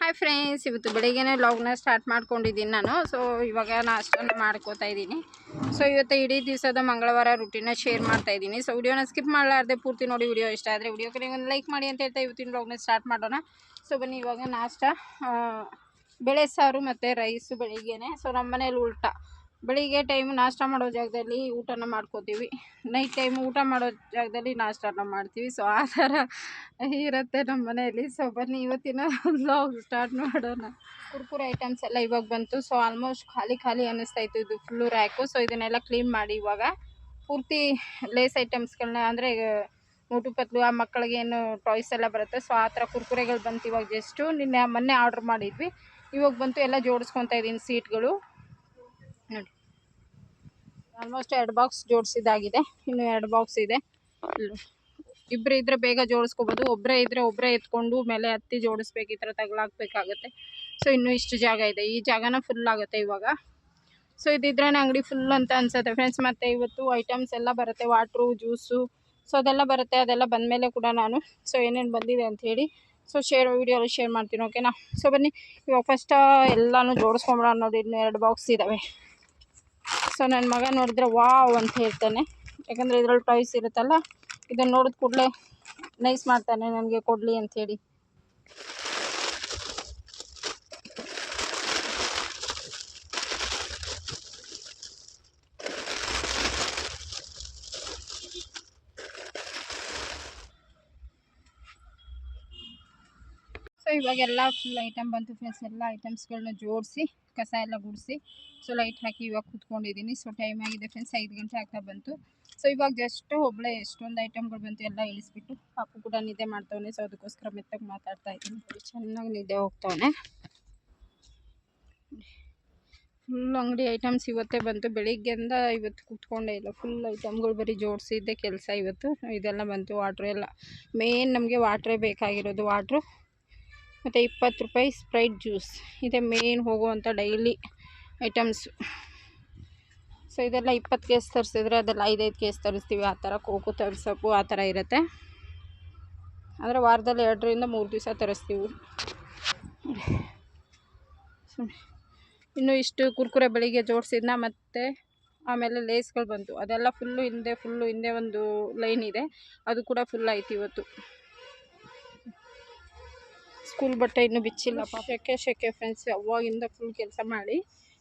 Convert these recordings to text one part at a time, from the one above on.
Hi friends ಇವತ್ತು ಬೆಳಿಗ್ಗೆನೇ ಲಾಗ್ನ start ಮಾಡ್ಕೊಂಡಿದ್ದೀನಿ ನಾನು. ಸೊ ಇವಾಗ ನಾಷ್ಟನ ಮಾಡ್ಕೋತಾ ಇದ್ದೀನಿ. ಸೊ ಇವತ್ತು ಇಡೀ ದಿವಸದ ಮಂಗಳವಾರ ರುಟೀನ ಶೇರ್ ಮಾಡ್ತಾ ಇದ್ದೀನಿ. ಸೊ ವಿಡಿಯೋನ ಸ್ಕಿಪ್ ಮಾಡಲಾರ್ದೆ ಪೂರ್ತಿ ನೋಡಿ ವಿಡಿಯೋ ಇಷ್ಟ ಆದರೆ ವಿಡಿಯೋ ಕಡೆ ಒಂದು ಲೈಕ್ ಮಾಡಿ ಅಂತ ಹೇಳ್ತಾ ಇವತ್ತಿನ ಲಾಗ್ನ ಸ್ಟಾರ್ಟ್ ಮಾಡೋಣ. ಸೊ ಬನ್ನಿ ಇವಾಗ ನಾಷ್ಟ ಬೇಳೆ ಸಾರು ಮತ್ತು ರೈಸು ಬೆಳಿಗ್ಗೆನೆ. ಸೊ ನಮ್ಮ ಮನೇಲಿ ಉಲ್ಟಾ ಬೆಳಿಗ್ಗೆ ಟೈಮ್ ನಾಷ್ಟ ಮಾಡೋ ಜಾಗದಲ್ಲಿ ಊಟನ ಮಾಡ್ಕೋತೀವಿ. ನೈಟ್ ಟೈಮ್ ಊಟ ಮಾಡೋ ಜಾಗದಲ್ಲಿ ನಾಷ್ಟನ ಮಾಡ್ತೀವಿ. ಸೊ ಆ ಥರ ಇರುತ್ತೆ ನಮ್ಮ ಮನೆಯಲ್ಲಿ ಸೊ ಬನ್ನಿ, ಇವತ್ತಿನ ಲಾಗ್ ಸ್ಟಾರ್ಟ್ ಮಾಡೋಣ. ಕುರ್ಕುರೆ ಐಟಮ್ಸ್ ಎಲ್ಲ ಇವಾಗ ಬಂತು. ಸೊ ಆಲ್ಮೋಸ್ಟ್ ಖಾಲಿ ಖಾಲಿ ಅನ್ನಿಸ್ತಾ ಇತ್ತು. ಇದು ಫುಲ್ಲು ರ್ಯಾಕು ಸೊ ಇದನ್ನೆಲ್ಲ ಕ್ಲೀನ್ ಮಾಡಿ ಇವಾಗ ಪೂರ್ತಿ ಲೇಸ್ ಐಟಮ್ಸ್ಗಳನ್ನ ಅಂದರೆ, ಮೋಟು, ಪತ್ಲು, ಆ ಮಕ್ಕಳಿಗೆ ಏನು ಟಾಯ್ಸ್ ಎಲ್ಲ ಬರುತ್ತೆ. ಸೊ ಆ ಥರ ಕುರ್ಕುರೆಗಳು ಬಂತು ಇವಾಗ ಜಸ್ಟು ನಿನ್ನೆ, ಮೊನ್ನೆ ಆರ್ಡ್ರ್ ಮಾಡಿದ್ವಿ. ಇವಾಗ ಬಂತು ಎಲ್ಲ ಜೋಡಿಸ್ಕೊತಾ ಇದ್ದೀನಿ ಸೀಟ್ಗಳು. ನೋಡಿ. ಆಲ್ಮೋಸ್ಟ್ ಎರಡು ಬಾಕ್ಸ್ ಜೋಡಿಸಿದಾಗಿದೆ ಇನ್ನು ಎರಡು ಬಾಕ್ಸ್ ಇದೆ. ಇಬ್ಬರು ಇದ್ರೆ ಬೇಗ ಜೋಡಿಸ್ಕೋಬೋದು. ಒಬ್ಬರೇ ಇದ್ರೆ ಒಬ್ಬರೇ ಎತ್ಕೊಂಡು ಮೇಲೆ ಹತ್ತಿ ಜೋಡಿಸ್ಬೇಕು, ಈ ಥರ ತಗಲಾಕ್ಬೇಕಾಗತ್ತೆ. ಸೊ ಇನ್ನೂ ಇಷ್ಟು ಜಾಗ ಇದೆ. ಈ ಜಾಗನ ಫುಲ್ ಆಗುತ್ತೆ ಇವಾಗ. ಸೊ ಇದ್ರೆ ಅಂಗಡಿ ಫುಲ್ ಅಂತ ಅನ್ಸುತ್ತೆ ಫ್ರೆಂಡ್ಸ್ ಮತ್ತು ಇವತ್ತು ಐಟಮ್ಸ್ ಎಲ್ಲ ಬರುತ್ತೆ. ವಾಟ್ರು ಜ್ಯೂಸು ಸೊ ಅದೆಲ್ಲ ಬರುತ್ತೆ. ಅದೆಲ್ಲ ಬಂದಮೇಲೆ ಕೂಡ ನಾನು. ಸೊ ಏನೇನು ಬಂದಿದೆ ಅಂತ ಹೇಳಿ ಸೊ ಶೇರ್ ವೀಡಿಯೋಲಿ ಶೇರ್ ಮಾಡ್ತೀನಿ ಓಕೆನಾ ಸೊ ಬನ್ನಿ, ಇವಾಗ ಫಸ್ಟ್ ಎಲ್ಲನೂ ಜೋಡಿಸ್ಕೊಂಬಿಡೋಣ ನೋಡಿ, ಇನ್ನು ಎರಡು ಬಾಕ್ಸ್ ಇದ್ದಾವೆ ಸೊ ನನ್ನ ಮಗ ನೋಡಿದ್ರೆ ವಾವ್ ಅಂತ ಹೇಳ್ತಾನೆ. ಯಾಕಂದರೆ ಇದ್ರಲ್ಲಿ ಟಾಯ್ಸ್ ಇರುತ್ತಲ್ಲ, ಇದನ್ನು ನೋಡಿದ ಕೂಡಲೇ ನೈಸ್ ಮಾಡ್ತಾನೆ, ನನಗೆ ಕೊಡಲಿ ಅಂಥೇಳಿ ಸೊ ಇವಾಗೆಲ್ಲ ಫುಲ್ ಐಟಮ್ ಬಂತು ಫ್ರೆಂಡ್ಸ್ ಎಲ್ಲ ಐಟಮ್ಸ್ಗಳನ್ನ ಜೋಡಿಸಿ, ಕಸ ಎಲ್ಲ ಗುಡಿಸಿ. ಸೊ ಲೈಟ್ ಹಾಕಿ ಇವಾಗ ಕೂತ್ಕೊಂಡಿದ್ದೀನಿ ಸೊ ಟೈಮ್ ಆಗಿದೆ ಫ್ರೆಂಡ್ಸ್ ಐದು ಗಂಟೆ ಆಗ್ತಾ ಬಂತು. ಸೊ ಇವಾಗ ಜಸ್ಟ್ ಒಬ್ಬಳೆ ಎಷ್ಟೊಂದು ಐಟಮ್ಗಳು ಬಂತು ಎಲ್ಲ ಇಳಿಸ್ಬಿಟ್ಟು ಪಾಪು ಕೂಡ ನಿದ್ದೆ ಮಾಡ್ತವನೆ. ಸೊ ಅದಕ್ಕೋಸ್ಕರ ಮೆತ್ತಗೆ ಮಾತಾಡ್ತಾ ಇದ್ದೀನಿ. ಚೆನ್ನಾಗಿ ನಿದ್ದೆ ಹೋಗ್ತವನೆ. ಫುಲ್ ಅಂಗಡಿ ಐಟಮ್ಸ್ ಇವತ್ತೇ ಬಂತು. ಬೆಳಿಗ್ಗೆಯಿಂದ ಇವತ್ತು ಕೂತ್ಕೊಂಡೇ ಇಲ್ಲ. ಫುಲ್ ಐಟಮ್ಗಳು ಬರೀ ಜೋಡಿಸಿದ್ದೆ ಕೆಲಸ ಇವತ್ತು. ಇದೆಲ್ಲ ಬಂತು. ವಾಟ್ರು ಎಲ್ಲ ಮೇನ್ ನಮಗೆ ವಾಟ್ರೇ ಬೇಕಾಗಿರೋದು ವಾಟ್ರು ಮತ್ತು ಇಪ್ಪತ್ತು ರೂಪಾಯಿ ಸ್ಪ್ರೈಟ್ ಜ್ಯೂಸ್ ಇದೆ ಮೇನ್ ಹೋಗುವಂಥ ಡೈಲಿ ಐಟಮ್ಸು ಸೊ ಇದೆಲ್ಲ ಇಪ್ಪತ್ತು ಕೇಸ್ ತರಿಸಿದ್ರೆ ಅದೆಲ್ಲ ಐದೈದು ಕೇಸ್ ತರಿಸ್ತೀವಿ. ಆ ಥರ ಕೋಕು ತರ್ಸಪ್ಪು ಆ ಥರ ಇರುತ್ತೆ. ಅಂದರೆ ವಾರದಲ್ಲಿ ಎರಡರಿಂದ ಮೂರು ದಿವಸ ತರಿಸ್ತೀವಿ. ಇನ್ನು ಇಷ್ಟು ಕುರ್ಕುರೆ ಬೆಳಿಗ್ಗೆ ಜೋಡಿಸಿದ್ನ ಮತ್ತು ಆಮೇಲೆ ಲೇಸ್ಗಳು ಬಂತು. ಅದೆಲ್ಲ ಫುಲ್ಲು ಹಿಂದೆ ಫುಲ್ಲು ಹಿಂದೆ ಒಂದು ಲೈನ್ ಇದೆ. ಅದು ಕೂಡ ಫುಲ್ ಆಯ್ತು ಇವತ್ತು. ಸ್ಕೂಲ್ ಬಟ್ಟೆ ಇನ್ನೂ ಬಿಚ್ಚಿಲ್ಲ ಸೆಕೆ ಶೆಕೆ ಫ್ರೆಂಡ್ಸ್ ಅವಾಗಿಂದ ಫುಲ್ ಕೆಲಸ ಮಾಡಿ,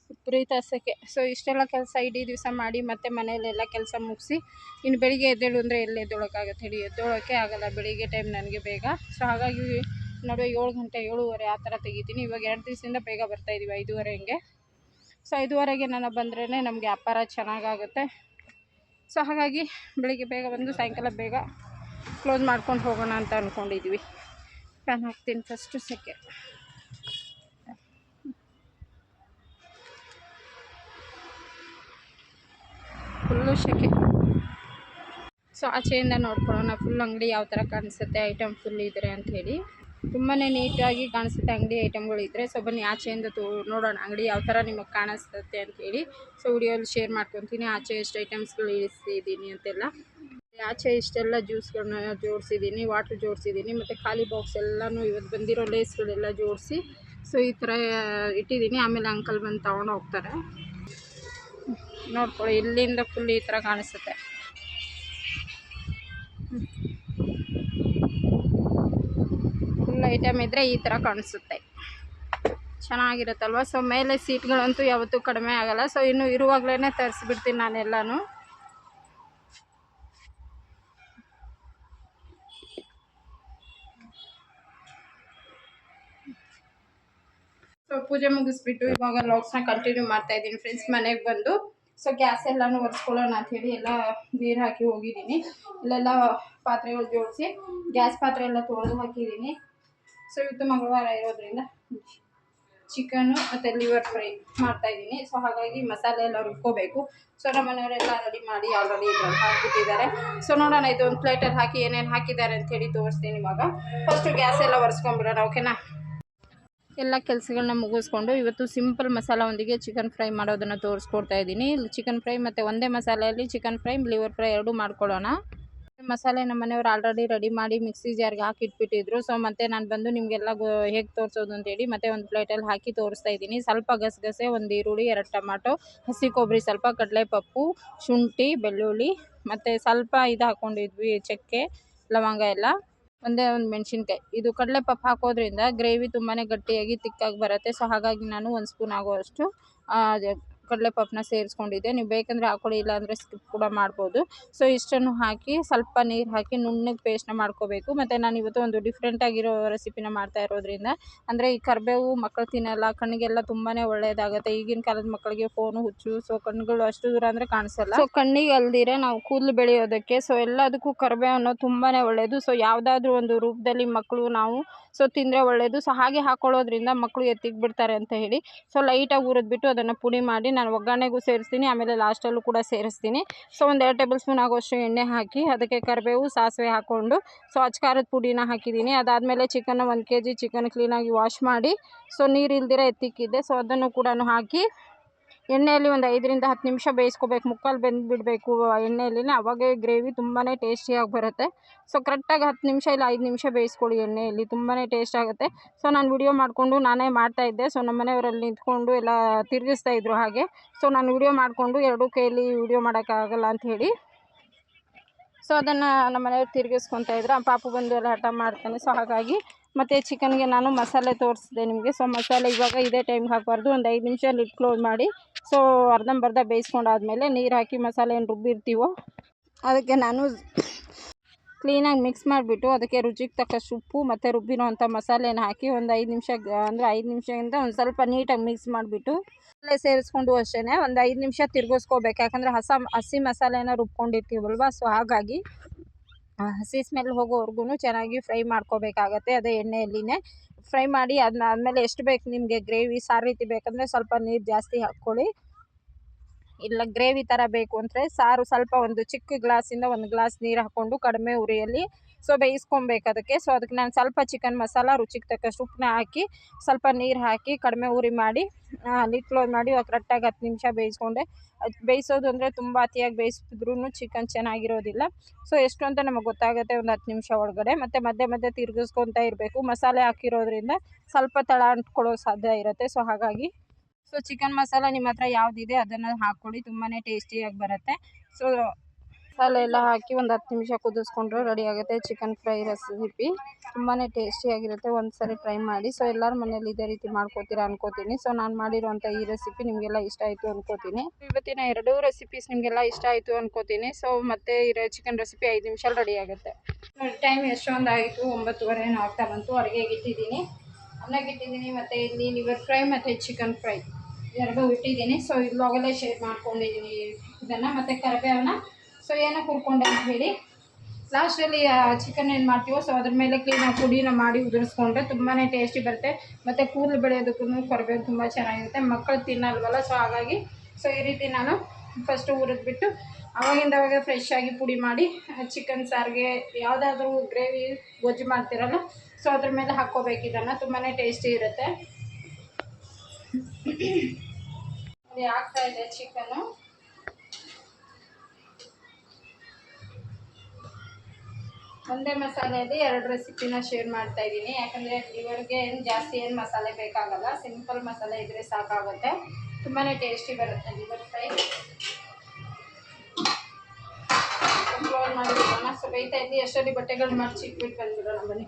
ವಿಪರೀತ ಸೆಕೆ. ಸೊ ಇಷ್ಟೆಲ್ಲ ಕೆಲಸ ಇಡೀ ದಿವಸ ಮಾಡಿ ಮತ್ತೆ ಮನೆಯಲ್ಲೆಲ್ಲ ಕೆಲಸ ಮುಗಿಸಿ, ಇನ್ನು ಬೆಳಿಗ್ಗೆ ಎದ್ದೇಳು ಅಂದರೆ ಎಲ್ಲಿ ಎದ್ದೇಳೋಕ್ಕಾಗತ್ತೆ ಹೇಳಿ. ಎದ್ದೇಳೋಕ್ಕೆ ಆಗಲ್ಲ, ಬೆಳಿಗ್ಗೆ ಟೈಮ್ ನನಗೆ ಬೇಗ. ಸೊ ಹಾಗಾಗಿ ನಡುವೆ ಏಳು ಗಂಟೆ, ಏಳುವರೆ ಆ ಥರ ತೆಗಿತೀನಿ. ಇವಾಗ ಎರಡು ದಿವಸದಿಂದ ಬೇಗ ಬರ್ತಾಯಿದ್ದೀವಿ ಐದೂವರೆ ಹಿಂಗೆ. ಸೊ ಐದುವರೆಗೆ ನಾನು ಬಂದ್ರೇ ನಮಗೆ ವ್ಯಾಪಾರ ಚೆನ್ನಾಗಾಗುತ್ತೆ. ಸೊ ಹಾಗಾಗಿ ಬೆಳಿಗ್ಗೆ ಬೇಗ ಬಂದು ಸಾಯಂಕಾಲ ಬೇಗ ಕ್ಲೋಸ್ ಮಾಡ್ಕೊಂಡು ಹೋಗೋಣ ಅಂತ ಅಂದ್ಕೊಂಡಿದ್ವಿ ಫ್ಯಾನ್ ಹಾಕ್ತೀನಿ ಫಸ್ಟು ಸೆಕೆ. ಫುಲ್ಲು ಸೆಕೆ. ಸೊ ಆಚೆಯಿಂದ ನೋಡ್ಕೊಳ್ಳೋಣ. ಫುಲ್ ಅಂಗಡಿ ಯಾವ ಥರ ಕಾಣಿಸುತ್ತೆ ಐಟಮ್ ಫುಲ್ ಇದ್ರೆ ಅಂಥೇಳಿ ತುಂಬಾ ನೀಟಾಗಿ ಕಾಣಿಸುತ್ತೆ ಅಂಗಡಿ ಐಟಮ್ಗಳು ಇದ್ದರೆ ಸೊ ಬನ್ನಿ ಆಚೆಯಿಂದ ತೋ ನೋಡೋಣ ಅಂಗಡಿ ಯಾವ ಥರ ನಿಮಗೆ ಕಾಣಿಸ್ತತೆ ಅಂಥೇಳಿ ಸೊ ವಿಡಿಯೋಲಿ ಶೇರ್ ಮಾಡ್ಕೊತೀನಿ. ಆಚೆ ಎಷ್ಟು ಐಟಮ್ಸ್ಗಳು ಇಳಿಸ್ತಿದ್ದೀನಿ ಅಂತೆಲ್ಲ. ಆಚೆ ಇಷ್ಟೆಲ್ಲ ಜ್ಯೂಸ್ಗಳನ್ನ ಜೋಡಿಸಿದ್ದೀನಿ ವಾಟ್ರ್ ಜೋಡಿಸಿದ್ದೀನಿ, ಮತ್ತು ಖಾಲಿ ಬಾಕ್ಸ್ ಎಲ್ಲನೂ ಇವತ್ತು ಬಂದಿರೋ ಲೇಸ್ಗಳೆಲ್ಲ ಜೋಡಿಸಿ ಸೊ ಈ ಥರ ಇಟ್ಟಿದ್ದೀನಿ. ಆಮೇಲೆ ಅಂಕಲ್ ಬಂದು ತೊಗೊಂಡು ಹೋಗ್ತಾರೆ. ನೋಡ್ಕೊಳ್ಳಿ, ಇಲ್ಲಿಂದ ಫುಲ್ ಈ ಥರ ಕಾಣಿಸುತ್ತೆ. ಫುಲ್ ಐಟಮ್ ಇದ್ದರೆ ಈ ಥರ ಕಾಣಿಸುತ್ತೆ. ಚೆನ್ನಾಗಿರುತ್ತಲ್ವ? ಸೊ ಮೇಲೆ ಸೀಟ್ಗಳಂತೂ ಯಾವತ್ತೂ ಕಡಿಮೆ ಆಗಲ್ಲ. ಸೊ ಇನ್ನು ಇರುವಾಗಲೇ ತರಿಸ್ಬಿಡ್ತೀನಿ ನಾನೆಲ್ಲನೂ. ಸೊ ಪೂಜೆ ಮುಗಿಸ್ಬಿಟ್ಟು ಇವಾಗ ಲಾಗ್ಸ್ನ ಕಂಟಿನ್ಯೂ ಮಾಡ್ತಾ ಇದ್ದೀನಿ. ಫ್ರೆಂಡ್ಸ್ ಮನೆಗೆ ಬಂದು. ಸೊ ಗ್ಯಾಸ್ ಎಲ್ಲನೂ ಒರೆಸ್ಕೊಳ್ಳೋಣ ಅಂಥೇಳಿ ಎಲ್ಲ ನೀರು ಹಾಕಿ ಹೋಗಿದ್ದೀನಿ. ಇಲ್ಲೆಲ್ಲ ಪಾತ್ರೆಗಳು ಜೋಡಿಸಿ ಗ್ಯಾಸ್ ಪಾತ್ರೆ ಎಲ್ಲ ತೊಳೆದು ಹಾಕಿದ್ದೀನಿ. ಸೊ ಇವತ್ತು ಮಂಗಳವಾರ ಇರೋದ್ರಿಂದ ಚಿಕನು ಮತ್ತು ಲಿವರ್ ಫ್ರೈ ಮಾಡ್ತಾ ಇದ್ದೀನಿ. ಸೊ ಹಾಗಾಗಿ ಮಸಾಲೆ ಎಲ್ಲ ರುಬ್ಕೋಬೇಕು. ಸೊ ನಮ್ಮ ಮನೆಯವರೆಲ್ಲ ರೆಡಿ ಮಾಡಿ ಆಲ್ರೆಡಿ ಇದ್ರಲ್ಲಿ ಹಾಕ್ಬಿಟ್ಟಿದ್ದಾರೆ. ಸೊ ನೋಡೋಣ ಇದು ಒಂದು ಪ್ಲೇಟಲ್ಲಿ ಹಾಕಿ ಏನೇನು ಹಾಕಿದ್ದಾರೆ ಅಂಥೇಳಿ ತೋರಿಸ್ತೀನಿ ಇವಾಗ. ಫಸ್ಟು ಗ್ಯಾಸ್ ಎಲ್ಲ ಒರೆಸ್ಕೊಂಬಿಡೋಣ ಓಕೆನಾ ಎಲ್ಲ ಕೆಲಸಗಳನ್ನ ಮುಗಿಸ್ಕೊಂಡು ಇವತ್ತು ಸಿಂಪಲ್ ಮಸಾಲೊಂದಿಗೆ ಚಿಕನ್ ಫ್ರೈ ಮಾಡೋದನ್ನು ತೋರಿಸ್ಕೊಡ್ತಾ ಇದ್ದೀನಿ. ಚಿಕನ್ ಫ್ರೈ ಮತ್ತು ಒಂದೇ ಮಸಾಲೆಯಲ್ಲಿ ಚಿಕನ್ ಫ್ರೈ, ಲಿವರ್ ಫ್ರೈ ಎರಡೂ ಮಾಡ್ಕೊಳ್ಳೋಣ. ಮಸಾಲೆ ನಮ್ಮ ಮನೆಯವ್ರು ಆಲ್ರೆಡಿ ರೆಡಿ ಮಾಡಿ ಮಿಕ್ಸಿ ಜಾರ್ಗೆ ಹಾಕಿ ಇಟ್ಬಿಟ್ಟಿದ್ರು. ಸೊ ಮತ್ತೆ ನಾನು ಬಂದು ನಿಮಗೆಲ್ಲ ಹೇಗೆ ತೋರಿಸೋದು ಅಂತೇಳಿ ಮತ್ತೆ ಒಂದು ಪ್ಲೇಟಲ್ಲಿ ಹಾಕಿ ತೋರಿಸ್ತಾ ಇದ್ದೀನಿ. ಸ್ವಲ್ಪ ಗಸಗಸೆ, ಒಂದು ಈರುಳ್ಳಿ, ಎರಡು ಟೊಮಾಟೊ, ಹಸಿ ಕೊಬ್ಬರಿ ಸ್ವಲ್ಪ ಕಡಲೆಪಪ್ಪು, ಶುಂಠಿ, ಬೆಳ್ಳುಳ್ಳಿ, ಮತ್ತು ಸ್ವಲ್ಪ ಇದು ಹಾಕ್ಕೊಂಡಿದ್ವಿ ಚಕ್ಕೆ, ಲವಂಗ ಎಲ್ಲ. ಒಂದೇ ಒಂದು ಮೆಣಸಿನ್ಕಾಯಿ. ಇದು ಕಡಲೆ ಕಡಲೆಪಪ್ಪು ಹಾಕೋದ್ರಿಂದ ಗ್ರೇವಿ ತುಂಬಾ ಗಟ್ಟಿಯಾಗಿ, ತಿಕ್ಕಾಗಿ ಬರುತ್ತೆ. ಸೊ ಹಾಗಾಗಿ ನಾನು ಒಂದು ಸ್ಪೂನ್ ಆಗುವಷ್ಟು ಕಡಲೆಪಪ್ಪನ್ನ ಸೇರಿಸ್ಕೊಂಡಿದ್ದೆ. ನೀವು ಬೇಕಂದರೆ ಹಾಕೊಳ್ಳಿ ಇಲ್ಲಾಂದರೆ ಸ್ಕಿಪ್ ಕೂಡ ಮಾಡ್ಬೋದು. ಸೊ ಇಷ್ಟನ್ನು ಹಾಕಿ ಸ್ವಲ್ಪ ನೀರು ಹಾಕಿ ನುಣ್ಣಗೆ ಪೇಸ್ಟ್ನ ಮಾಡ್ಕೋಬೇಕು. ಮತ್ತು ನಾನು ಇವತ್ತು ಒಂದು ಡಿಫ್ರೆಂಟಾಗಿರೋ ರೆಸಿಪಿನ ಮಾಡ್ತಾ ಇರೋದ್ರಿಂದ, ಅಂದರೆ ಈ ಕರಿಬೇವು ಮಕ್ಕಳು ತಿನ್ನಲ್ಲ, ಕಣ್ಣಿಗೆಲ್ಲ ತುಂಬಾ ಒಳ್ಳೆಯದಾಗುತ್ತೆ ಈಗಿನ ಕಾಲದ ಮಕ್ಕಳಿಗೆ ಫೋನು ಹುಚ್ಚು ಸೊ ಕಣ್ಣುಗಳು ಅಷ್ಟು ದೂರ ಅಂದರೆ ಕಾಣಿಸಲ್ಲ. ಸೊ ಕಣ್ಣಿಗೆ ಅಲ್ದಿರ ನಾವು ಕೂದಲು ಬೆಳೆಯೋದಕ್ಕೆ ಸೊ ಎಲ್ಲದಕ್ಕೂ ಕರಿಬೇವು ಅನ್ನೋದು ತುಂಬಾ ಒಳ್ಳೆಯದು ಸೊ ಯಾವುದಾದ್ರೂ ಒಂದು ರೂಪದಲ್ಲಿ ಮಕ್ಕಳು ನಾವು ಸೊ ತಿಂದರೆ ಒಳ್ಳೆಯದು ಸೊ ಹಾಗೆ ಹಾಕೊಳ್ಳೋದ್ರಿಂದ ಮಕ್ಕಳು ಎತ್ತಿಗೆ ಬಿಡ್ತಾರೆ ಅಂತ ಹೇಳಿ ಸೊ ಲೈಟಾಗಿ ಹುರಿದ್ಬಿಟ್ಟು ಅದನ್ನು ಪುಡಿ ಮಾಡಿ ನಾನು ಒಗ್ಗರಣೆಗೂ ಸೇರಿಸ್ತೀನಿ, ಆಮೇಲೆ ಲಾಸ್ಟಲ್ಲೂ ಕೂಡ ಸೇರಿಸ್ತೀನಿ. ಸೊ ಒಂದು ಎರಡು ಟೇಬಲ್ ಸ್ಪೂನ್ ಆಗೋಷ್ಟು ಎಣ್ಣೆ ಹಾಕಿ, ಅದಕ್ಕೆ ಕರಿಬೇವು, ಸಾಸಿವೆ ಹಾಕ್ಕೊಂಡು ಸೊ ಅಚ್ಕಾರದ ಪುಡಿನ ಹಾಕಿದ್ದೀನಿ. ಅದಾದಮೇಲೆ ಚಿಕನ್ನ ಒಂದು ಕೆ ಜಿ ಚಿಕನ್ ಕ್ಲೀನಾಗಿ ವಾಶ್ ಮಾಡಿ ಸೊ ನೀರು ಇಲ್ದಿರ ಎತ್ತಿಕ್ಕಿದ್ದೆ ಸೊ ಅದನ್ನು ಕೂಡ ಹಾಕಿ ಎಣ್ಣೆಯಲ್ಲಿ ಒಂದು ಐದರಿಂದ ಹತ್ತು ನಿಮಿಷ ಬೇಯಿಸ್ಕೋಬೇಕು, ಮುಕ್ಕಾಲು ಬೆಂದು ಬಿಡಬೇಕು ಎಣ್ಣೆಯಲ್ಲಿ ಅವಾಗೇ ಗ್ರೇವಿ ತುಂಬಾ ಟೇಸ್ಟಿಯಾಗಿ ಬರುತ್ತೆ. ಸೊ ಕರೆಕ್ಟಾಗಿ ಹತ್ತು ನಿಮಿಷ ಇಲ್ಲ ಐದು ನಿಮಿಷ ಬೇಯಿಸ್ಕೊಳ್ಳಿ ಎಣ್ಣೆಯಲ್ಲಿ. ತುಂಬಾ ಟೇಸ್ಟ್ ಆಗುತ್ತೆ. ಸೊ ನಾನು ವಿಡಿಯೋ ಮಾಡಿಕೊಂಡು ನಾನೇ ಮಾಡ್ತಾಯಿದ್ದೆ ಸೊ ನಮ್ಮ ಮನೆಯವರಲ್ಲಿ ನಿಂತ್ಕೊಂಡು ಎಲ್ಲ ತಿರುಗಿಸ್ತಾ ಇದ್ರು ಹಾಗೆ. ಸೊ ನಾನು ವಿಡಿಯೋ ಮಾಡಿಕೊಂಡು ಎರಡೂ ಕೈಯಲ್ಲಿ ವಿಡಿಯೋ ಮಾಡೋಕ್ಕಾಗಲ್ಲ ಅಂತ ಹೇಳಿ. ಸೊ ಅದನ್ನು ನಮ್ಮ ಮನೆಯವ್ರು ತಿರುಗಿಸ್ಕೊತಾ ಇದ್ರು. ಆ ಪಾಪು ಬಂದು ಎಲ್ಲ ಹಠ ಮಾಡ್ತಾನೆ. ಸೊ ಹಾಗಾಗಿ ಮತ್ತು ಚಿಕನ್ಗೆ ನಾನು ಮಸಾಲೆ ತೋರಿಸಿದೆ ನಿಮಗೆ. ಸೊ ಮಸಾಲೆ ಇವಾಗ ಇದೇ ಟೈಮ್ಗೆ ಹಾಕಬಾರ್ದು. ಒಂದು ಐದು ನಿಮಿಷ ಲಿಡ್ ಕ್ಲೋಸ್ ಮಾಡಿ ಸೊ ಅರ್ಧಂಬರ್ಧ ಬೇಯಿಸ್ಕೊಂಡಾದ್ಮೇಲೆ ನೀರು ಹಾಕಿ ಮಸಾಲೆ ಏನು ರುಬ್ಬಿರ್ತೀವೋ ಅದಕ್ಕೆ ನಾನು ಕ್ಲೀನಾಗಿ ಮಿಕ್ಸ್ ಮಾಡಿಬಿಟ್ಟು ಅದಕ್ಕೆ ರುಚಿಗೆ ತಕ್ಕಷ್ಟು ಉಪ್ಪು ಮತ್ತು ರುಬ್ಬಿರೋ ಅಂಥ ಮಸಾಲೆನ ಹಾಕಿ ಒಂದು ಐದು ನಿಮಿಷ ಅಂದರೆ ಐದು ನಿಮಿಷದಿಂದ ಒಂದು ಸ್ವಲ್ಪ ನೀಟಾಗಿ ಮಿಕ್ಸ್ ಮಾಡಿಬಿಟ್ಟು ಮಸಾಲೆ ಸೇರಿಸ್ಕೊಂಡು ಅಷ್ಟೇ ಒಂದು ಐದು ನಿಮಿಷ ತಿರ್ಗಿಸ್ಕೋಬೇಕು. ಯಾಕಂದರೆ ಹಸ, ಹಸಿ ಮಸಾಲೆನ ರುಬ್ಕೊಂಡಿರ್ತೀವಲ್ವ? ಸೊ ಹಾಗಾಗಿ ಹಸಿ ಸ್ಮೆಲ್ ಹೋಗೋವರೆಗೂ ಚೆನ್ನಾಗಿ ಫ್ರೈ ಮಾಡ್ಕೋಬೇಕಾಗತ್ತೆ ಅದೇ ಎಣ್ಣೆಯಲ್ಲಿನೇ. ಫ್ರೈ ಮಾಡಿ ಅದನ್ನ ಆದಮೇಲೆ ಎಷ್ಟು ಬೇಕು ನಿಮಗೆ ಗ್ರೇವಿ ಸಾರು ರೀತಿ ಬೇಕಂದರೆ ಸ್ವಲ್ಪ ನೀರು ಜಾಸ್ತಿ ಹಾಕ್ಕೊಳ್ಳಿ. ಇಲ್ಲ ಗ್ರೇವಿ ಥರ ಬೇಕು ಅಂದರೆ ಸಾರು ಸ್ವಲ್ಪ ಒಂದು ಚಿಕ್ಕ ಗ್ಲಾಸಿಂದ ಒಂದು ಗ್ಲಾಸ್ ನೀರು ಹಾಕ್ಕೊಂಡು ಕಡಿಮೆ ಉರಿಯಲ್ಲಿ ಸೊ ಬೇಯಿಸ್ಕೊಬೇಕು ಅದಕ್ಕೆ ಸೊ, ಅದಕ್ಕೆ ನಾನು ಸ್ವಲ್ಪ ಚಿಕನ್ ಮಸಾಲ, ರುಚಿಗೆ ತಕ್ಕಷ್ಟು ಉಪ್ಪನ್ನ ಹಾಕಿ, ಸ್ವಲ್ಪ ನೀರು ಹಾಕಿ ಕಡಿಮೆ ಉರಿ ಮಾಡಿ ಲಿಡ್ ಕ್ಲೋಸ್ ಮಾಡಿ ಕರೆಕ್ಟಾಗಿ ಹತ್ತು ನಿಮಿಷ ಬೇಯಿಸ್ಕೊಂಡೆ. ಅದು ಬೇಯಿಸೋದು ಅಂದರೆ ತುಂಬ ಅತಿಯಾಗಿ ಬೇಯಿಸಿದ್ರೂ ಚಿಕನ್ ಚೆನ್ನಾಗಿರೋದಿಲ್ಲ. ಸೊ, ಎಷ್ಟು ಅಂತ ನಮಗೆ ಗೊತ್ತಾಗುತ್ತೆ ಒಂದು ಹತ್ತು ನಿಮಿಷ ಒಳಗಡೆ. ಮತ್ತು ಮಧ್ಯೆ ಮಧ್ಯೆ ತಿರುಗಿಸ್ಕೊತಾ ಇರಬೇಕು. ಮಸಾಲೆ ಹಾಕಿರೋದ್ರಿಂದ ಸ್ವಲ್ಪ ತಳ ಅಂಟ್ಕೊಳ್ಳೋ ಸಾಧ್ಯ ಇರುತ್ತೆ. ಸೊ, ಹಾಗಾಗಿ ಸೊ, ಚಿಕನ್ ಮಸಾಲ ನಿಮ್ಮ ಹತ್ರ ಯಾವುದಿದೆ ಅದನ್ನು ಹಾಕ್ಕೊಳ್ಳಿ. ತುಂಬಾ ಟೇಸ್ಟಿಯಾಗಿ ಬರುತ್ತೆ. ಸೊ ಮಸಾಲೆ ಎಲ್ಲ ಹಾಕಿ ಒಂದು ಹತ್ತು ನಿಮಿಷ ಕುದಿಸ್ಕೊಂಡ್ರೆ ರೆಡಿ ಆಗುತ್ತೆ. ಚಿಕನ್ ಫ್ರೈ ರೆಸಿಪಿ ತುಂಬಾ ಟೇಸ್ಟಿಯಾಗಿರುತ್ತೆ ಒಂದು ಸರಿ ಟ್ರೈ ಮಾಡಿ. ಸೊ ಎಲ್ಲರ ಮನೇಲಿ ಇದೇ ರೀತಿ ಮಾಡ್ಕೋತೀರಾ ಅನ್ಕೋತೀನಿ. ಸೊ ನಾನು ಮಾಡಿರುವಂಥ ಈ ರೆಸಿಪಿ ನಿಮಗೆಲ್ಲ ಇಷ್ಟ ಆಯಿತು ಅನ್ಕೋತೀನಿ. ಇವತ್ತಿನ ಎರಡೂ ರೆಸಿಪೀಸ್ ನಿಮಗೆಲ್ಲ ಇಷ್ಟ ಆಯಿತು ಅನ್ಕೋತೀನಿ. ಸೊ ಮತ್ತೆ ಈ ಚಿಕನ್ ರೆಸಿಪಿ ಐದು ನಿಮಿಷ ರೆಡಿ ಆಗುತ್ತೆ. ಟೈಮ್ ಎಷ್ಟೊಂದು ಆಯಿತು ಒಂಬತ್ತುವರೆ ಏನೋ ಆಗ್ತಾ ಬಂತು. ಅಡುಗೆಗೆ ಇಟ್ಟಿದ್ದೀನಿ. ಅನ್ನಕ್ಕೆ ಇಟ್ಟಿದ್ದೀನಿ ಮತ್ತು ಇಲ್ಲಿ ಲಿವರ್ ಫ್ರೈ ಮತ್ತು ಚಿಕನ್ ಫ್ರೈ ಎರಡೂ ಇಟ್ಟಿದ್ದೀನಿ. ಸೊ ಇಲ್ಲೋಗಲೇ ಶೇರ್ ಮಾಡ್ಕೊಂಡಿದ್ದೀನಿ ಇದನ್ನು. ಮತ್ತು ಕರಿಬೇವನ್ನ ಸೊ ಏನೋ ಹುರ್ಕೊಂಡೆ ಅಂತ ಹೇಳಿ ಲಾಸ್ಟಲ್ಲಿ ಚಿಕನ್ ಏನು ಮಾಡ್ತೀವೋ ಸೊ ಅದ್ರ ಮೇಲೆ ಕ್ಲೀನಾಗಿ ಪುಡಿನ ಮಾಡಿ ಉದುರಿಸ್ಕೊಂಡ್ರೆ ತುಂಬಾ ಟೇಸ್ಟಿ ಬರುತ್ತೆ. ಮತ್ತು ಕೂದಲು ಬೆಳೆಯೋದಕ್ಕೂ ಕರಿಬೇವು ತುಂಬ ಚೆನ್ನಾಗಿರುತ್ತೆ. ಮಕ್ಕಳು ತಿನ್ನಲ್ವಲ್ಲ ಸೊ ಹಾಗಾಗಿ ಸೊ ಈ ರೀತಿ ನಾನು ಫಸ್ಟು ಹುರಿದ್ಬಿಟ್ಟು ಅವಾಗಿಂದ ಅವಾಗ ಫ್ರೆಶ್ ಆಗಿ ಪುಡಿ ಮಾಡಿ ಚಿಕನ್ ಸಾರಿಗೆ ಯಾವುದಾದ್ರೂ ಗ್ರೇವಿ ಗೊಜ್ಜು ಮಾಡ್ತಿರಲ್ಲ ಸೊ ಅದ್ರ ಮೇಲೆ ಹಾಕ್ಕೋಬೇಕು. ಇದನ್ನು ತುಂಬಾ ಟೇಸ್ಟಿ ಇರುತ್ತೆ. ಆಗ್ತಾ ಇದೆ ಚಿಕನ್ನು ಒಂದೇ ಮಸಾಲೆಯಲ್ಲಿ ಎರಡು ರೆಸಿಪಿನ ಶೇರ್ ಮಾಡ್ತಾ ಇದ್ದೀನಿ. ಯಾಕಂದರೆ ಇವರಿಗೆ ಏನು ಜಾಸ್ತಿ ಏನು ಮಸಾಲೆ ಬೇಕಾಗಲ್ಲ ಸಿಂಪಲ್ ಮಸಾಲೆ ಇದ್ದರೆ ಸಾಕಾಗುತ್ತೆ. ತುಂಬಾ ಟೇಸ್ಟಿ ಬರುತ್ತೆ ಲಿವರ್ ಫ್ರೈ ಕಂಟ್ರೋಲ್ ಮಾಡಿಬಿಡೋಣ ಸೊ ಬೇಯ್ತಾ ಇದ್ದು ಎಷ್ಟೊಂದು ಬಟ್ಟೆಗಳು ಮರ್ಚಿ ಇಟ್ಬಿಟ್ಟು ಬಂದ್ಬಿಡೋಣ ಬನ್ನಿ.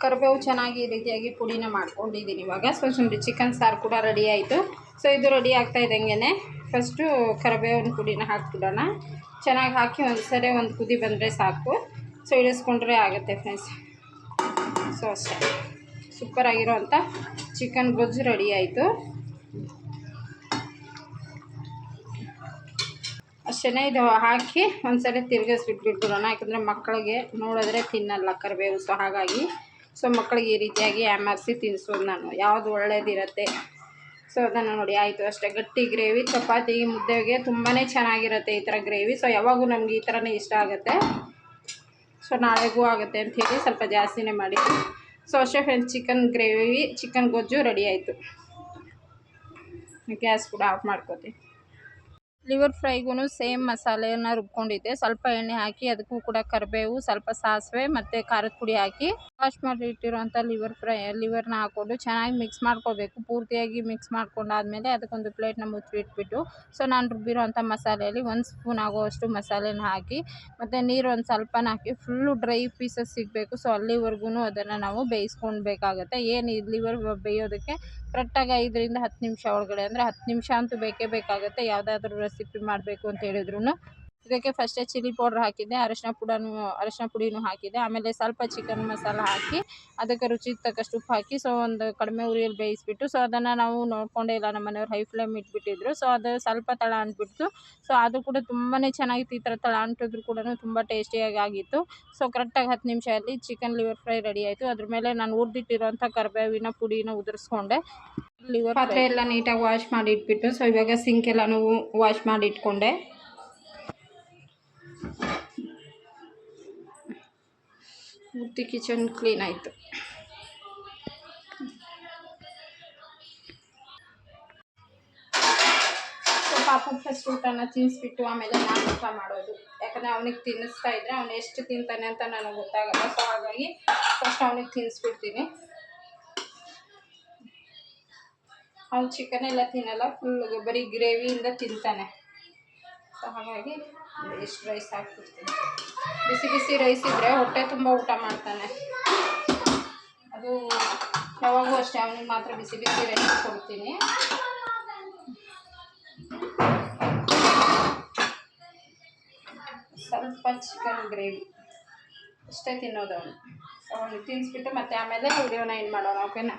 ಕರಿಬೇವು ಚೆನ್ನಾಗಿ ಈ ರೀತಿಯಾಗಿ ಪುಡಿನ ಮಾಡ್ಕೊಂಡಿದ್ದೀನಿ ಇವಾಗ. ಸೊ ಸುಮ್ಮನೆ ಚಿಕನ್ ಸಾರು ಕೂಡ ರೆಡಿ ಆಯಿತು. ಸೊ ಇದು ರೆಡಿ ಆಗ್ತಾ ಇದ್ದಂಗೆ ಫಸ್ಟು ಕರಿಬೇವಿನ ಪುಡಿನ ಹಾಕ್ಬಿಡೋಣ. ಚೆನ್ನಾಗಿ ಹಾಕಿ ಒಂದು ಸರಿ ಒಂದು ಕುದಿ ಬಂದರೆ ಸಾಕು. ಸೊ ಇಳಿಸ್ಕೊಂಡ್ರೆ ಆಗುತ್ತೆ ಫ್ರೆಂಡ್ಸ್ ಸೊ ಅಷ್ಟೇ. ಸೂಪರಾಗಿರೋ ಅಂಥ ಚಿಕನ್ ಗೊಜ್ಜು ರೆಡಿ ಆಯಿತು. ಅಷ್ಟೇ ಇದು ಹಾಕಿ ಒಂದ್ಸರಿ ತಿರ್ಗಿಸ್ಬಿಟ್ಬಿಟ್ಬಿಡೋಣ. ಯಾಕಂದರೆ ಮಕ್ಕಳಿಗೆ ನೋಡಿದ್ರೆ ತಿನ್ನಲ್ಲ ಕರಿಬೇವು ಸೊ ಹಾಗಾಗಿ. ಸೊ ಮಕ್ಕಳಿಗೆ ಈ ರೀತಿಯಾಗಿ ಯಾಮಾರಿಸಿ ತಿನ್ನಿಸೋದು ನಾನು. ಯಾವುದು ಒಳ್ಳೇದಿರುತ್ತೆ? ಸೊ ಅದನ್ನು ನೋಡಿ, ಆಯಿತು, ಅಷ್ಟೇ. ಗಟ್ಟಿ ಗ್ರೇವಿ, ಚಪಾತಿ, ಮುದ್ದೆಗೆ ತುಂಬಾ ಚೆನ್ನಾಗಿರುತ್ತೆ ಈ ಥರ ಗ್ರೇವಿ. ಸೊ ಯಾವಾಗೂ ನಮಗೆ ಈ ಥರನೇ ಇಷ್ಟ ಆಗುತ್ತೆ. ಸೊ ನಾಳೆಗೂ ಆಗುತ್ತೆ ಅಂಥೇಳಿ ಸ್ವಲ್ಪ ಜಾಸ್ತಿನೇ ಮಾಡಿದ್ವಿ ಸೊ ಅಷ್ಟೇ ಫ್ರೆಂಡ್ಸ್ ಚಿಕನ್ ಗ್ರೇವಿ ಚಿಕನ್ ಗೊಜ್ಜು ರೆಡಿ ಆಯಿತು. ಗ್ಯಾಸ್ ಕೂಡ ಆಫ್ ಮಾಡ್ಕೋತೀನಿ. ಲಿವರ್ ಫ್ರೈಗೂ ಸೇಮ್ ಮಸಾಲೆಯನ್ನು ರುಬ್ಕೊಂಡಿದ್ದೆ. ಸ್ವಲ್ಪ ಎಣ್ಣೆ ಹಾಕಿ ಅದಕ್ಕೂ ಕೂಡ ಕರಿಬೇವು, ಸ್ವಲ್ಪ ಸಾಸಿವೆ ಮತ್ತು ಖಾರದ ಪುಡಿ ಹಾಕಿ ವಾಶ್ ಮಾಡಿ ಇಟ್ಟಿರೋಂಥ ಲಿವರ್ ಫ್ರೈ, ಲಿವರ್ನ ಹಾಕ್ಕೊಂಡು ಚೆನ್ನಾಗಿ ಮಿಕ್ಸ್ ಮಾಡ್ಕೋಬೇಕು. ಪೂರ್ತಿಯಾಗಿ ಮಿಕ್ಸ್ ಮಾಡ್ಕೊಂಡಾದಮೇಲೆ ಅದಕ್ಕೊಂದು ಪ್ಲೇಟ್ನ ಮುಚ್ಚಿಟ್ಬಿಟ್ಟು ಸೊ ನಾನು ರುಬ್ಬಿರೋಂಥ ಮಸಾಲೆಯಲ್ಲಿ ಒಂದು ಸ್ಪೂನ್ ಆಗುವಷ್ಟು ಮಸಾಲೆನ ಹಾಕಿ, ಮತ್ತು ನೀರು ಒಂದು ಸ್ವಲ್ಪನ ಹಾಕಿ ಫುಲ್ಲು ಡ್ರೈ ಪೀಸಸ್ ಸಿಗಬೇಕು. ಸೊ ಅಲ್ಲಿವರೆಗೂ ಅದನ್ನು ನಾವು ಬೇಯಿಸ್ಕೊಳ್ಬೇಕಾಗತ್ತೆ. ಏನು ಲಿವರ್ ಬೇಯೋದಕ್ಕೆ ಕರೆಕ್ಟಾಗಿ ಐದರಿಂದ ಹತ್ತು ನಿಮಿಷ ಒಳಗಡೆ, ಅಂದರೆ ಹತ್ತು ನಿಮಿಷ ಅಂತೂ ಬೇಕೇ ಬೇಕಾಗುತ್ತೆ. ಯಾವುದಾದ್ರೂ ರೆಸಿಪಿ ಮಾಡಬೇಕು ಅಂತ ಹೇಳಿದ್ರು ಇದಕ್ಕೆ ಫಸ್ಟೇ ಚಿಲ್ಲಿ ಪೌಡ್ರ್ ಹಾಕಿದ್ದೆ, ಅರಶಿನ ಪುಡನೂ, ಅರಿಶಿನ ಪುಡಿನೂ ಹಾಕಿದ್ದೆ. ಆಮೇಲೆ ಸ್ವಲ್ಪ ಚಿಕನ್ ಮಸಾಲ ಹಾಕಿ, ಅದಕ್ಕೆ ರುಚಿ ತಕ್ಕಷ್ಟು ಉಪ್ಪು ಹಾಕಿ ಸೊ ಒಂದು ಕಡಿಮೆ ಉರಿಯಲ್ಲಿ ಬೇಯಿಸ್ಬಿಟ್ಟು ಸೊ ಅದನ್ನು ನಾವು ನೋಡಿಕೊಂಡೇ ಇಲ್ಲ, ನಮ್ಮ ಮನೆಯವ್ರು ಹೈ ಫ್ಲೇಮ್ ಇಟ್ಬಿಟ್ಟಿದ್ರು. ಸೊ ಅದು ಸ್ವಲ್ಪ ತಳ ಅಂಟ್ಬಿಡ್ತು ಸೊ ಅದು ಕೂಡ ತುಂಬಾ ಚೆನ್ನಾಗಿತ್ತು. ಈ ಥರ ತಳ ಅಂಟಿದ್ರು ಕೂಡ ತುಂಬ ಟೇಸ್ಟಿಯಾಗಿ ಆಗಿತ್ತು. ಸೊ ಕರೆಕ್ಟಾಗಿ ಹತ್ತು ನಿಮಿಷದಲ್ಲಿ ಚಿಕನ್ ಲಿವರ್ ಫ್ರೈ ರೆಡಿ ಆಯಿತು. ಅದ್ರ ಮೇಲೆ ನಾನು ಹುರಿದಿಟ್ಟಿರೋಂಥ ಕರಿಬೇವಿನ ಪುಡಿನ ಉದುರಿಸ್ಕೊಂಡೆ. ಲಿವರ್ ಪಾತ್ರೆ ಎಲ್ಲ ನೀಟಾಗಿ ವಾಶ್ ಮಾಡಿ ಇಟ್ಬಿಟ್ಟು ಸೊ ಇವಾಗ ಸಿಂಕ್ ಎಲ್ಲನೂ ವಾಶ್ ಮಾಡಿ ಇಟ್ಕೊಂಡೆ. ಪೂರ್ತಿ ಕಿಚನ್ ಕ್ಲೀನ್ ಆಯಿತು. ಸೊ ಪಾಪು ಫಸ್ಟ್ ಊಟನ ತಿನ್ನಿಸ್ಬಿಟ್ಟು ಆಮೇಲೆ ನಾನು ಊಟ ಮಾಡೋದು. ಯಾಕಂದರೆ ಅವನಿಗೆ ತಿನ್ನಿಸ್ತಾ ಇದ್ದರೆ ಅವನು ಎಷ್ಟು ತಿಂತಾನೆ ಅಂತ ನನಗೆ ಗೊತ್ತಾಗಲ್ಲ. ಸೊ ಹಾಗಾಗಿ ಫಸ್ಟ್ ಅವನಿಗೆ ತಿನ್ನಿಸ್ಬಿಡ್ತೀನಿ ಅವ್ನು ಚಿಕನ್ ಎಲ್ಲ ತಿನ್ನಲ್ಲ ಫುಲ್ ಬರೀ ಗ್ರೇವಿಯಿಂದ ತಿಂತಾನೆ. ಸೊ ಹಾಗಾಗಿ ಇಷ್ಟು ರೈಸ್ ಹಾಕ್ಬಿಡ್ತೀನಿ. ಬಿಸಿ ಬಿಸಿ ರೈಸ್ ಇದ್ದರೆ ಹೊಟ್ಟೆ ತುಂಬ ಊಟ ಮಾಡ್ತಾನೆ. ಅದು ಯಾವಾಗೂ ಅಷ್ಟೇ, ಅವನಿಗೆ ಮಾತ್ರ ಬಿಸಿ ಬಿಸಿ ರೈಸ್ ಕೊಡ್ತೀನಿ. ಸ್ವಲ್ಪ ಚಿಕನ್ ಗ್ರೇವಿ. ಅಷ್ಟೇ ತಿನ್ನೋದು ಅವನು. ಅವನು ತಿನ್ನಿಸ್ಬಿಟ್ಟು ಮತ್ತೆ ಆಮೇಲೆ ವಿಡಿಯೋನ ಏನು ಮಾಡೋಣ ಓಕೆನಾ